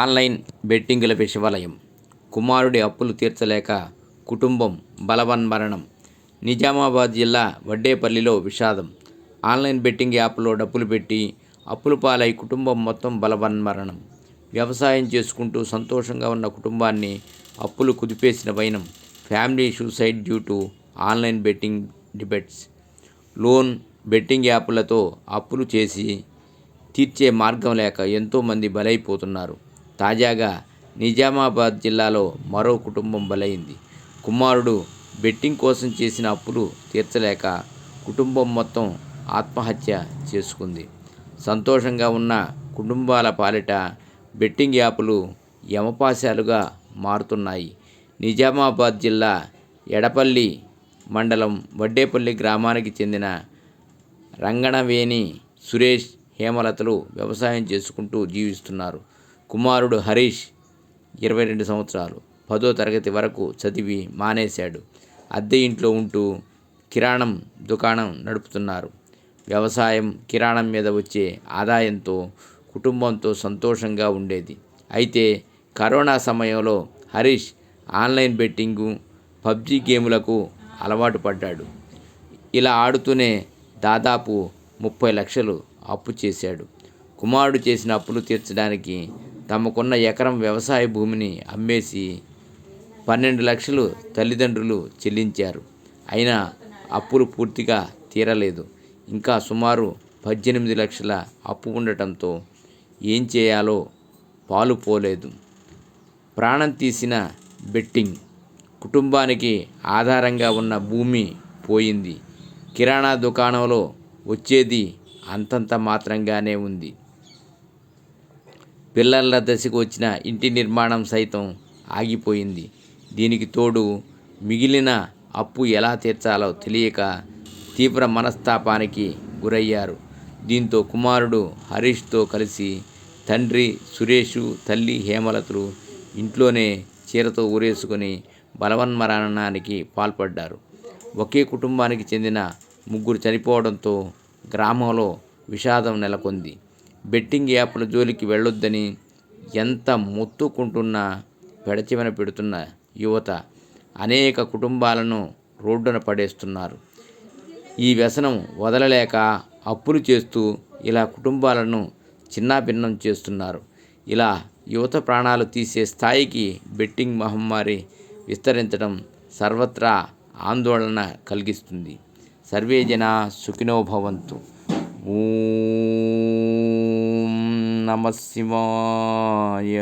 Online బెట్టింగుల విషవలయం కుమారుడి అప్పులు తీర్చలేక కుటుంబం బలవన్మరణం. నిజామాబాద్ జిల్లా వడ్డేపల్లిలో విషాదం. ఆన్లైన్ బెట్టింగ్ యాప్లో డబ్బులు పెట్టి అప్పుల పాలై కుటుంబం మొత్తం బలవన్మరణం. వ్యవసాయం చేసుకుంటూ సంతోషంగా ఉన్న కుటుంబాన్ని అప్పులు కుదిపేసిన వైనం. Family suicide due to online betting debts. Loan betting యాప్లతో అప్పులు చేసి తీర్చే మార్గం లేక ఎంతోమంది బలైపోతున్నారు. తాజాగా నిజామాబాద్ జిల్లాలో మరో కుటుంబం బలైంది. కుమారుడు బెట్టింగ్ కోసం చేసిన అప్పులు తీర్చలేక కుటుంబం మొత్తం ఆత్మహత్య చేసుకుంది. సంతోషంగా ఉన్న కుటుంబాల పాలిట బెట్టింగ్ యాపులు యమపాశాలుగా మారుతున్నాయి. నిజామాబాద్ జిల్లా ఎడపల్లి మండలం వడ్డేపల్లి గ్రామానికి చెందిన రంగణవేణి సురేష్ హేమలతలు వ్యవసాయం చేసుకుంటూ జీవిస్తున్నారు. కుమారుడు హరీష్ ఇరవై రెండు సంవత్సరాలు. పదో తరగతి వరకు చదివి మానేశాడు. అద్దె ఇంట్లో ఉంటూ కిరాణం దుకాణం నడుపుతున్నారు. వ్యవసాయం కిరాణం మీద వచ్చే ఆదాయంతో కుటుంబంతో సంతోషంగా ఉండేది. అయితే కరోనా సమయంలో హరీష్ ఆన్లైన్ బెట్టింగు పబ్జి గేములకు అలవాటు పడ్డాడు. ఇలా ఆడుతూనే దాదాపు ముప్పై లక్షలు అప్పు చేశాడు. కుమారుడు చేసిన అప్పులు తీర్చడానికి తమకున్న ఎకరం వ్యవసాయ భూమిని అమ్మేసి పన్నెండు లక్షలు తల్లిదండ్రులు చెల్లించారు. అయినా అప్పులు పూర్తిగా తీరలేదు. ఇంకా సుమారు పద్దెనిమిది లక్షల అప్పు ఉండటంతో ఏం చేయాలో పాలు పోలేదు. ప్రాణం తీసిన బెట్టింగ్. కుటుంబానికి ఆధారంగా ఉన్న భూమి పోయింది. కిరాణా దుకాణంలో వచ్చేది అంతంత మాత్రంగానే ఉంది. పిల్లల దశకు వచ్చిన ఇంటి నిర్మాణం సైతం ఆగిపోయింది. దీనికి తోడు మిగిలిన అప్పు ఎలా తీర్చాలో తెలియక తీవ్ర మనస్తాపానికి గురయ్యారు. దీంతో కుమారుడు హరీష్తో కలిసి తండ్రి సురేషు తల్లి హేమలతలు ఇంట్లోనే చీరతో ఊరేసుకొని బలవన్మరణానికి పాల్పడ్డారు. ఒకే కుటుంబానికి చెందిన ముగ్గురు చనిపోవడంతో గ్రామంలో విషాదం నెలకొంది. బెట్టింగ్ యాప్ల జోలికి వెళ్ళొద్దని ఎంత మొత్తుకుంటున్నా పెడచెవిన పెడుతున్న యువత అనేక కుటుంబాలను రోడ్డున పడేస్తున్నారు. ఈ వ్యసనం వదలలేక అప్పులు చేస్తూ ఇలా కుటుంబాలను చిన్నాభిన్నం చేస్తున్నారు. ఇలా యువత ప్రాణాలు తీసే స్థాయికి బెట్టింగ్ మహమ్మారి విస్తరించడం సర్వత్రా ఆందోళన కలిగిస్తుంది. సర్వే జన సుఖినో నమ శివాయ